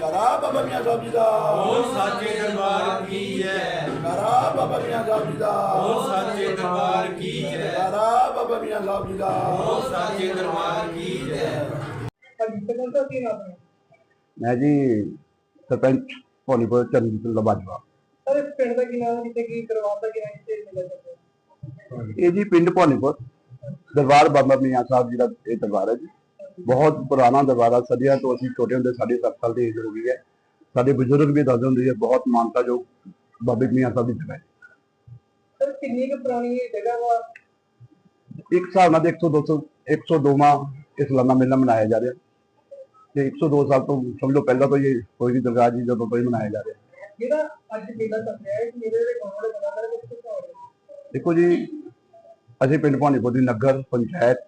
ਕਰਾ ਬਾਬਾ ਮੀਆਂ ਸਾਹਿਬ ਜੀ ਦਾ ਬੋਲ ਸਾਚੇ ਦਰਬਾਰ ਕੀ ਜੈ ਕਰਾ ਬਾਬਾ ਮੀਆਂ ਸਾਹਿਬ ਜੀ ਦਾ ਬੋਲ ਸਾਚੇ ਦਰਬਾਰ ਕੀ ਜੈ ਕਰਾ ਬਾਬਾ ਮੀਆਂ ਸਾਹਿਬ ਜੀ ਦਾ। ਬੋਲ ਸਾਚੇ ਦਰਬਾਰ ਕੀ ਜੈ। ਮੈਂ ਜੀ ਸਰਪੰਚ ਭੋਨੀਪੁਰ ਚਰਨਜੀਤ ਲਬਾਜਵਾ। ਸਰ ਪਿੰਡ ਦਾ ਕੀ ਨਾਮ ਜਿੱਥੇ ਕੀ ਦਰਬਾਰ ਦਾ ਕੀ ਨਾਮ ਇੱਥੇ ਮਿਲਿਆ ਜਾਂਦਾ ਹੈ ਇਹ ਜੀ ਪਿੰਡ ਭੋਨੀਪੁਰ ਦਰਬਾਰ ਬਾਬਾ ਮੀਆਂ ਸਾਹਿਬ ਜੀ ਦਾ ਇਹ ਦਰਬਾਰ ਹੈ ਜੀ। ਬਹੁਤ ਪੁਰਾਣਾ ਦਰਬਾਰ ਹੈ ਸਦੀਆਂ ਤੋਂ ਅਸੀਂ ਛੋਟੇ ਹੁੰਦੇ ਸਾਡੀ 7 ਸਾਲ ਦੀ ਏਜ ਹੋ ਗਈ ਹੈ। ਸਾਡੇ ਬਜ਼ੁਰਗ ਵੀ ਦੱਸਦੇ ਹੁੰਦੇ ਸੀ ਬਹੁਤ ਮਾਨਤਾ ਜੋ ਬਾਬੇ ਮੀਆਂ ਸਾਹਿਬ ਦੀ ਜਗ੍ਹਾ ਹੈ। ਸਰ ਕਿੰਨੀ ਕੁ ਪੁਰਾਣੀ ਇਹ ਜਗ੍ਹਾ ਵਾ? ਇੱਕ ਹਿਸਾਬ ਨਾਲ 100 200 102ਵਾਂ ਇਸ ਲਾਨਾ ਮੇਲਾ ਮਨਾਇਆ ਜਾ ਰਿਹਾ। ਤੇ 102 ਸਾਲ ਤੋਂ ਸਮਝ ਲਓ ਪਹਿਲਾਂ ਤੋਂ ਇਹ ਕੋਈ ਵੀ ਦਰਗਾਹ ਜੀ ਜਦੋਂ ਤੋਂ ਹੀ ਮਨਾਇਆ ਜਾ ਰਿਹਾ। ਜਿਹੜਾ ਅੱਜ ਮੇਲਾ ਚੱਲ ਰਿਹਾ ਹੈ ਮੇਰੇ ਦੇ ਗਾਉਣ ਵਾਲੇ ਬਣਾ ਰਹੇ ਕਿੱਥੇ ਹੋ ਰਿਹਾ ਦੇਖੋ ਜੀ ਅਸੀਂ ਪਿੰਡ ਭਾਨੀਪੁਰ ਦੀ ਨਗਰ ਪੰਚਾਇਤ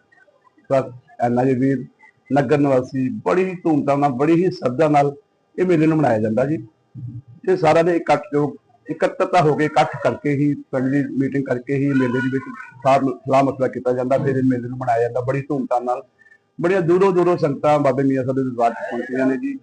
ਪਲੱਸ ਐਨਆਈ ਵੀਰ ਨਗਰ ਨਿਵਾਸੀ ਬੜੀ ਧੂਮਧਾਮ ਨਾਲ ਬੜੀ ਹੀ ਸ਼ਰਧਾ ਨਾਲ ਇਹ ਮੇਲੇ ਨੂੰ ਮਨਾਇਆ ਜਾਂਦਾ ਜੀ। ਤੇ ਸਾਰਿਆਂ ਦੇ ਇਕੱਠ ਜੋ ਇਕੱਤਰਤਾ ਹੋ ਕੇ ਇਕੱਠ ਕਰਕੇ ਹੀ ਪਿੰਡ ਦੀ ਮੀਟਿੰਗ ਕਰਕੇ ਹੀ ਮੇਲੇ ਦੇ ਵਿੱਚ ਸਾਰ ਸਲਾਹ ਮਸਲਾ ਕੀਤਾ ਜਾਂਦਾ, ਫਿਰ ਇਹ ਮੇਲੇ ਨੂੰ ਮਨਾਇਆ ਜਾਂਦਾ ਬੜੀ ਧੂਮਧਾਮ ਨਾਲ। ਬੜੀਆਂ ਦੂਰੋਂ ਦੂਰੋਂ ਸੰਗਤਾਂ ਬਾਬੇ ਮੀਆਂ ਸਾਹਿਬ ਦੇ ਦਰਬਾਰ 'ਚ ਪਹੁੰਚਦੀਆਂ ਨੇ ਜੀ।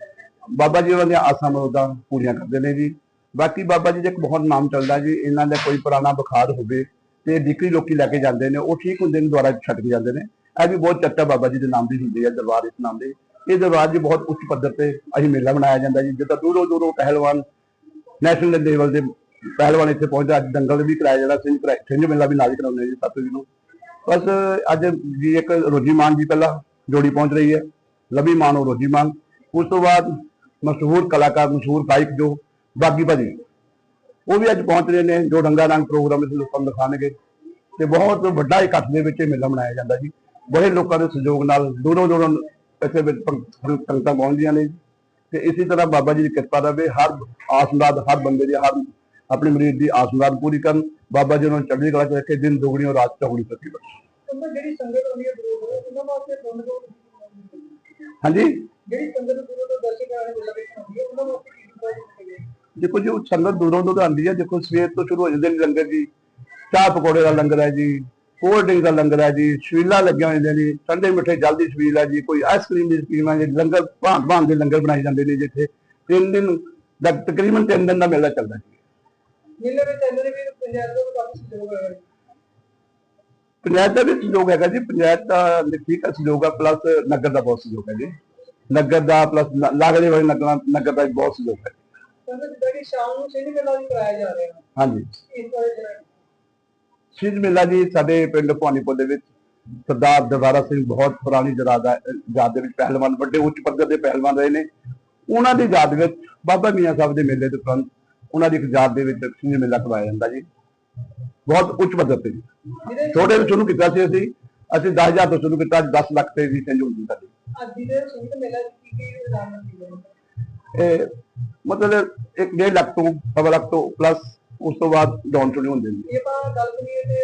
ਬਾਬਾ ਜੀ ਉਹਨਾਂ ਦੀਆਂ ਆਸਾਂ ਮਰੋਦਾਂ ਪੂਰੀਆਂ ਕਰਦੇ ਨੇ ਜੀ। ਬਾਕੀ ਬਾਬਾ ਜੀ ਦਾ ਇੱਕ ਬਹੁਤ ਨਾਮ ਚੱਲਦਾ ਜੀ, ਇਹਨਾਂ ਦਾ ਕੋਈ ਪੁਰਾਣਾ ਬੁਖਾਰ ਹੋਵੇ ਤੇ ਡਿਕਰੀ ਲੋਕੀ ਲੈ ਕੇ ਜਾਂਦੇ ਨੇ, ਉਹ ਠੀਕ ਹੁੰਦੇ ਨੇ, ਦੁਆਰਾ ਛੱਡ ਕੇ ਜਾਂਦੇ ਨੇ। ਇਹ ਵੀ ਬਹੁਤ ਚਰਚਾ ਬਾਬਾ ਜੀ ਦੇ ਨਾਮ ਦੀ ਹੁੰਦੀ ਹੈ, ਦਰਬਾਰ ਇਸ ਨਾਮ ਦੇ। ਇਹ ਦਰਬਾਰ ਜੀ ਬਹੁਤ ਉੱਚ ਪੱਧਰ ਤੇ ਅਸੀਂ ਮੇਲਾ ਮਨਾਇਆ ਜਾਂਦਾ ਜੀ। ਜਿੱਦਾਂ ਦੂਰੋਂ ਦੂਰੋਂ ਪਹਿਲਵਾਨ ਨੈਸ਼ਨਲ ਲੈਵਲ ਦੇ ਪਹਿਲਵਾਨ ਇੱਥੇ ਪਹੁੰਚਦਾ ਅੱਜ ਦੰਗਲ ਵੀ ਕਰਾਇਆ ਜਾਂਦਾ ਸਿੰਘ ਕਰਾਇਆ ਸਿੰਘ ਮੇਲਾ ਵੀ ਨਾਲ ਹੀ ਕਰਾਉਂਦੇ ਜੀ ਸੱਤ ਜੀ ਨੂੰ। ਬਸ ਅੱਜ ਜੀ ਇੱਕ ਰੋਜੀ ਮਾਨ ਜੀ ਪਹਿਲਾਂ ਜੋੜੀ ਪਹੁੰਚ ਰਹੀ ਹੈ। ਲਵੀ ਮਾਨ ਔਰ ਰੋਜੀ ਮਾਨ। ਉਸ ਤੋਂ ਬਾਅਦ ਮਸ਼ਹੂਰ ਕਲਾਕਾਰ ਮਸ਼ਹੂਰ ਗਾਇਕ ਜੋ ਬਾਗੀ ਭਾਜੀ, ਉਹ ਵੀ ਅੱਜ ਪਹੁੰਚ ਰਹੇ ਨੇ, ਜੋ ਰੰਗਾ ਰੰਗ ਪ੍ਰੋਗਰਾਮ ਇਸ ਲੋਕਾਂ ਨੂੰ ਦਿਖਾਣਗੇ ਤੇ ਬਹੁਤ ਵੱਡਾ ਇਕੱਠ ਦੇ ਵਿੱਚ ਇਹ ਮੇਲਾ ਮਨਾਇਆ ਜਾਂਦਾ ਜੀ। ਬੜੇ ਲੋਕਾਂ ਦੇ ਸਹਿਯੋਗ ਨਾਲ ਦੂਰੋਂ ਦੂਰੋਂ ਇੱਥੇ ਸੰਗਤਾਂ ਪਹੁੰਚਦੀਆਂ ਨੇ। ਤੇ ਇਸੇ ਤਰ੍ਹਾਂ ਬਾਬਾ ਜੀ ਦੀ ਕਿਰਪਾ ਰਵੇ ਹਰ ਆਸਮਾਦ ਹਰ ਬੰਦੇ ਦੀ ਹਰ ਆਪਣੇ ਮਰੀਜ਼ ਦੀ ਆਸਮਾਦ ਪੂਰੀ ਕਰਨ। ਬਾਬਾ ਜੀ ਉਹਨਾਂ ਨੂੰ ਚੜ੍ਹਦੀ ਕਲਾ ਚ ਰੱਖੇ ਦਿਨ ਦੁਗਣੀ ਔਰ ਰਾਤ ਚੌਗਣੀ ਸੱਚੀ ਬਖਸ਼ੇ। ਜਿਹੜੀ ਸੰਗਤ ਆਉਂਦੀ ਹੈ ਦੂਰੋਂ ਦੂਰੋਂ ਉਹਨਾਂ ਵਾਸਤੇ ਪੁੰਨ ਤੋਂ ਹਾਂਜੀ? ਜਿਹੜੀ ਸੰਗਤ ਤੋਂ ਆਉਂਦੀ ਹੈ ਉਹਨਾਂ ਵਾਸਤੇ ਕੀ ਦੇਖੋ ਜੀ ਸੰਗਤ ਦੂਰੋਂ ਦੂਰੋਂ ਆਉਂਦੀ ਹੈ ਦੇਖੋ ਸਵੇਰ ਤੋਂ ਸ਼ੁਰੂ ਹੋ ਜਾਂਦੇ ਨੇ ਲੰਗਰ ਜੀ। ਚਾਹ ਪਕੌੜੇ ਦਾ ਲੰਗਰ ਹੈ ਜੀ। ਕੋਲਡ ਡਰਿੰਕ ਦਾ ਲੰਗਰ ਹੈ ਜੀ ਛਬੀਲਾਂ ਲੱਗੀਆਂ ਹੋਈਆਂ ਨੇ ਜੀ ਠੰਡੇ ਮਿੱਠੇ ਜਲਦੀ ਛਬੀਲ ਹੈ ਜੀ ਕੋਈ ਆਈਸਕ੍ਰੀਮ ਦੀ ਸਕੀਮ ਹੈ ਜੀ ਲੰਗਰ ਭਾਂਤ ਭਾਂਤ ਦੇ ਲੰਗਰ ਬਣਾਏ ਜਾਂਦੇ ਨੇ ਜਿੱਥੇ ਤਿੰਨ ਦਿਨ ਦਾ ਤਕਰੀਬਨ ਤਿੰਨ ਦਿਨ ਦਾ ਮੇਲਾ ਚੱਲਦਾ ਜੀ। ਮੇਲੇ ਵਿੱਚ ਇਹਨਾਂ ਦੇ ਵੀ ਪੰਜਾਬ ਦਾ ਵੀ ਕਾਫੀ ਸਹਿਯੋਗ ਹੈ ਪੰਚਾਇਤ ਦਾ ਵੀ ਸਹਿਯੋਗ ਹੈਗਾ ਜੀ ਪੰਚਾਇਤ ਦਾ ਠੀਕ ਹੈ ਸਹਿਯੋਗ ਹੈ ਪਲੱਸ ਨਗਰ ਦਾ ਬਹੁਤ ਸਹਿਯੋਗ ਹੈ ਜੀ। ਨਗਰ ਦਾ ਪਲੱਸ ਲਾਗਲੇ ਵਾਲੇ ਨਗਰਾਂ ਨਗਰ ਦਾ ਬਹੁਤ ਸਹਿਯੋਗ ਹੈ। ਜਿੱਦਾਂ ਕਿ ਸ਼ਾਮ ਨੂੰ ਸਿੰਘ ਮੇਲਾ ਵੀ ਕਰਾਇਆ ਜਾ ਰਿਹਾ। ਹਾਂਜੀ। ਇਸ ਸ਼ਹੀਦ ਮੇਲਾ ਜੀ ਸਾਡੇ ਪਿੰਡ ਭਵਾਨੀਪੁਰ ਦੇ ਵਿੱਚ ਸਰਦਾਰ ਦਰਬਾਰਾ ਸਿੰਘ ਬਹੁਤ ਪੁਰਾਣੀ ਜਰਾਦਾ ਯਾਦ ਦੇ ਵਿੱਚ ਪਹਿਲਵਾਨ ਵੱਡੇ ਉੱਚ ਪੱਧਰ ਦੇ ਪਹਿਲਵਾਨ ਰਹੇ ਨੇ। ਉਹਨਾਂ ਦੀ ਯਾਦ ਵਿੱਚ ਬਾਬਾ ਮੀਆਂ ਸਾਹਿਬ ਦੇ ਮੇਲੇ ਦੇ ਤੁਰੰਤ ਉਹਨਾਂ ਦੀ ਇੱਕ ਯਾਦ ਦੇ ਵਿੱਚ ਸ਼ਹੀਦ ਮੇਲਾ ਕਰਵਾਇਆ ਜਾਂਦਾ ਜੀ। ਬਹੁਤ ਉੱਚ ਪੱਧਰ ਤੇ। ਜੀ ਛੋਟੇ ਤੋਂ ਸ਼ੁਰੂ ਕੀਤਾ ਸੀ ਅਸੀਂ ਅਸੀਂ 10000 ਤੋਂ ਸ਼ੁਰੂ ਕੀਤਾ ਅੱਜ 10 ਲੱਖ ਤੇ ਵੀ ਸੰਜੋਗ ਹੁੰਦੀ ਸਾਡੀ ਅੱਜ ਦੇ ਸਿੰਘ ਮੇਲਾ ਕੀ ਕੀ ਹੈ? ਇਹ ਮਤਲਬ ਇੱਕ 1.5 ਲੱਖ ਤੋਂ ਸਵਾ ਲੱਖ ਤੋਂ ਪਲੱਸ ਉਸ ਤੋਂ ਬਾਅਦ ਡਾਊਨ ਸ਼ੁਰੂ ਹੁੰਦੇ ਨੇ। ਇਹ ਆਪਾਂ ਗੱਲ ਕਰੀਏ ਤੇ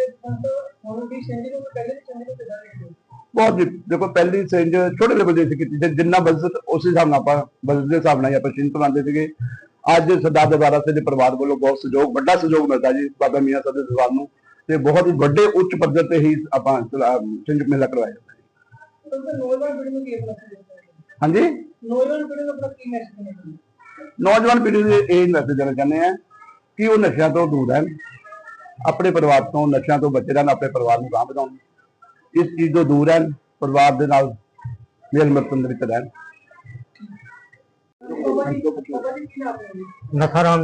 ਹੁਣ ਵੀ ਸਿੰਘ ਨੂੰ ਪਹਿਲੇ ਸਿੰਘ ਨੂੰ ਕਿਦਾਂ ਦੇਖਦੇ ਹੋ? ਬਹੁਤ ਜੀ ਦੇਖੋ ਪਹਿਲੀ ਸਿੰਜ ਛੋਟੇ ਲੈਵਲ ਦੇ ਸੀ ਕੀਤੀ ਤੇ ਜਿੰਨਾ ਬਜਟ ਉਸ ਹਿਸਾਬ ਨਾਲ ਆਪਾਂ ਬਜਟ ਦੇ ਹਿਸਾਬ ਨਾਲ ਆਪਾਂ ਸਿੰਜ ਬਣਾਉਂਦੇ ਸੀਗੇ। ਅੱਜ ਸਰਦਾਰ ਦਰਬਾਰਾ ਸਿੰਘ ਦੇ ਪਰਿਵਾਰ ਵੱਲੋਂ ਬਹੁਤ ਸਹਿਯੋਗ ਵੱਡਾ ਸਹਿਯੋਗ ਮਿਲਦਾ ਜੀ ਬਾਬਾ ਮੀਆਂ ਸਾਹਿਬ ਦੇ ਦਰਬਾਰ ਨੂੰ। ਤੇ ਬਹੁਤ ਹੀ ਵੱਡੇ ਉੱਚ ਪੱਧਰ ਤੇ ਹੀ ਆਪਾਂ ਸਿੰਜ ਮੇਲਾ ਕਰਵਾਇਆ ਜਾਂਦਾ ਹੈ? ਹਾਂਜੀ? ਨੌਜਵਾਨ ਪੀੜ੍ਹੀ ਨੂੰ ਆਪਣਾ ਕੀ ਮੈਸੇਜ ਦੇਣਾ ਨੌਜਵਾਨ ਪੀੜ੍ਹੀ ਨੂੰ ਇਹ ਮੈਸੇਜ ਦੇਣਾ ਚਾਹੁੰਦੇ ਆ ਕਿ ਉਹ ਨਸ਼ਿਆਂ ਤੋਂ ਦੂਰ ਰਹਿਣ, ਆਪਣੇ ਪਰਿਵਾਰ ਤੋਂ, ਨਸ਼ਿਆਂ ਤੋਂ ਬਚੇ ਰਹਿਣ, ਆਪਣੇ ਪਰਿਵਾਰ ਨੂੰ ਗਾਂਹ ਵਧਾਉਣ। ਇਸ ਚੀਜ਼ ਤੋਂ ਦੂਰ ਰਹਿਣ, ਪਰਿਵਾਰ ਦੇ ਨਾਲ ਮੇਲ ਮਿਲਣ ਦੇ ਵਿੱਚ ਰਹਿਣ। ਬਾਬਾ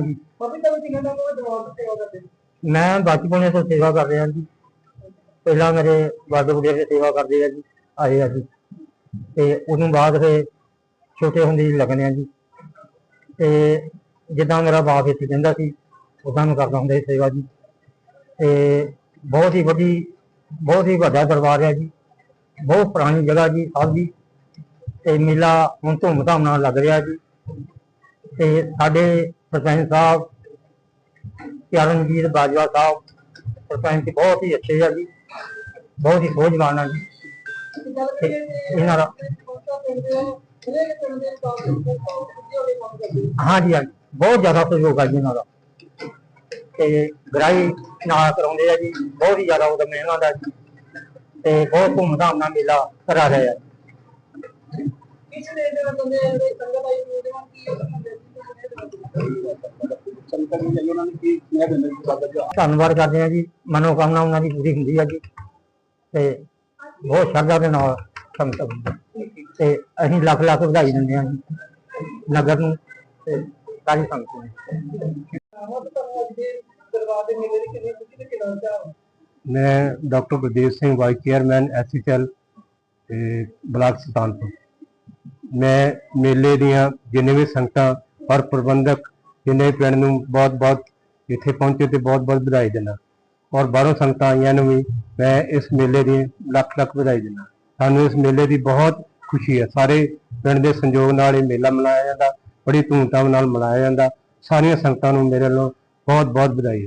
ਜੀ। ਮੈਂ ਬਚਪਨ ਤੋਂ ਸੇਵਾ ਕਰ ਰਿਹਾ ਜੀ। ਪਹਿਲਾਂ ਮੇਰੇ ਵੱਡ ਵਡੇਰੇ ਸੇਵਾ ਕਰਦੇ ਆ ਜੀ, ਆਏ ਆ ਜੀ। ਤੇ ਉਹਨੂੰ ਬਾਅਦ ਫਿਰ ਛੋਟੇ ਹੁੰਦੇ ਹੀ ਲੱਗਣੇ ਆ ਜੀ। ਤੇ ਜਿੱਦਾਂ ਮੇਰਾ ਬਾਪ ਇੱਥੇ ਕਹਿੰਦਾ ਸੀ ਉਦਾਂ ਮੈਂ ਕਰਦਾ ਹੁੰਦਾ ਸੀ ਸੇਵਾ ਜੀ। ਤੇ ਬਹੁਤ ਹੀ ਵੱਡੀ, ਬਹੁਤ ਹੀ ਵੱਡਾ ਦਰਬਾਰ ਹੈ ਜੀ। ਬਹੁਤ ਪੁਰਾਣੀ ਜਗ੍ਹਾ ਜੀ ਸਾਹਿਬ ਜੀ। ਤੇ ਮੇਲਾ ਹੁਣ ਧੂਮ-ਧਾਮ ਨਾਲ ਲੱਗ ਰਿਹਾ ਜੀ। ਤੇ ਸਾਡੇ ਸਰਪੰਚ ਸਾਹਿਬ ਚਰਨਜੀਤ ਬਾਜਵਾ ਸਾਹਿਬ, ਸਰਪੰਚ ਬਹੁਤ ਹੀ ਅੱਛੇ ਆ ਜੀ। ਬਹੁਤ ਹੀ ਸੋਝਵਾਨ ਆ ਜੀ। ਗੱਲ ਕਰੀਏ ਤੇ ਇਹਨਾਂ ਦਾ ਪਹੁੰਚਾ ਪਿੰਡ ਦੇ। ਹਰੇਕ ਤੇ ਗ੍ਰਾਈ ਨਾਲ ਕਰਾਉਂਦੇ ਆ ਜੀ, ਬਹੁਤ ਹੀ ਜ਼ਿਆਦਾ ਉਹਦਾ ਮਹਿੰਗਾ ਦਾ ਜੀ। ਤੇ ਬਹੁਤ ਧੂਮਧਾਮ ਨਾਲ ਮੇਲਾ ਕਰਾ ਰਹੇ ਆ। ਧੰਨਵਾਦ ਕਰਦੇ ਆ ਜੀ, ਮਨੋਕਾਮਨਾ ਉਹਨਾਂ ਦੀ ਪੂਰੀ ਹੁੰਦੀ ਹੈ ਜੀ। ਤੇ ਬਹੁਤ ਸ਼ਰਧਾ ਦੇ ਨਾਲ ਸੰਗਤ ਆਉਂਦੀ ਤੇ ਅਸੀਂ ਲੱਖ ਲੱਖ ਵਧਾਈ ਦਿੰਦੇ ਆ ਜੀ, ਨਗਰ ਨੂੰ ਤੇ ਸਾਰੀ ਸੰਗਤ ਨੂੰ। ਆਵਾਜ਼ ਤੁਹਾਨੂੰ ਅੱਜ ਦੇ ਦਰਬਾਰ ਦੇ ਮੇਲੇ ਦੀ ਕਿੰਨੀ ਖੁਸ਼ੀ ਤੇ ਕਿੰਨਾ ਚਾਹ ਮੈਂ doctor Gurdev Singh vice chairman, SHL block Sultanpur. ਮੈਂ ਮੇਲੇ ਦੀਆਂ ਜਿੰਨੇ ਵੀ ਸੰਗਤਾਂ ਔਰ ਪ੍ਰਬੰਧਕ ਜਿੰਨੇ ਪਿੰਡ ਨੂੰ ਬਹੁਤ ਬਹੁਤ ਇੱਥੇ ਪਹੁੰਚੇ ਤੇ ਬਹੁਤ ਬਹੁਤ ਵਧਾਈ ਦਿੰਦਾ। ਔਰ ਬਾਹਰੋਂ ਸੰਗਤਾਂ ਆਈਆਂ ਨੂੰ ਵੀ ਮੈਂ ਇਸ ਮੇਲੇ ਦੀ ਲੱਖ ਲੱਖ ਵਧਾਈ ਦਿੰਦਾ। ਸਾਨੂੰ ਇਸ ਮੇਲੇ ਦੀ ਬਹੁਤ ਖੁਸ਼ੀ ਹੈ। ਸਾਰੇ ਪਿੰਡ ਦੇ ਸੰਯੋਗ ਨਾਲ ਇਹ ਮੇਲਾ ਮਨਾਇਆ ਜਾਂਦਾ, ਬੜੀ ਧੂਮਧਾਮ ਨਾਲ ਮਨਾਇਆ ਜਾਂਦਾ। ਸਾਰੀਆਂ ਸੰਗਤਾਂ ਨੂੰ ਮੇਰੇ ਵੱਲੋਂ ਬਹੁਤ ਬਹੁਤ ਵਧਾਈ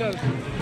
चल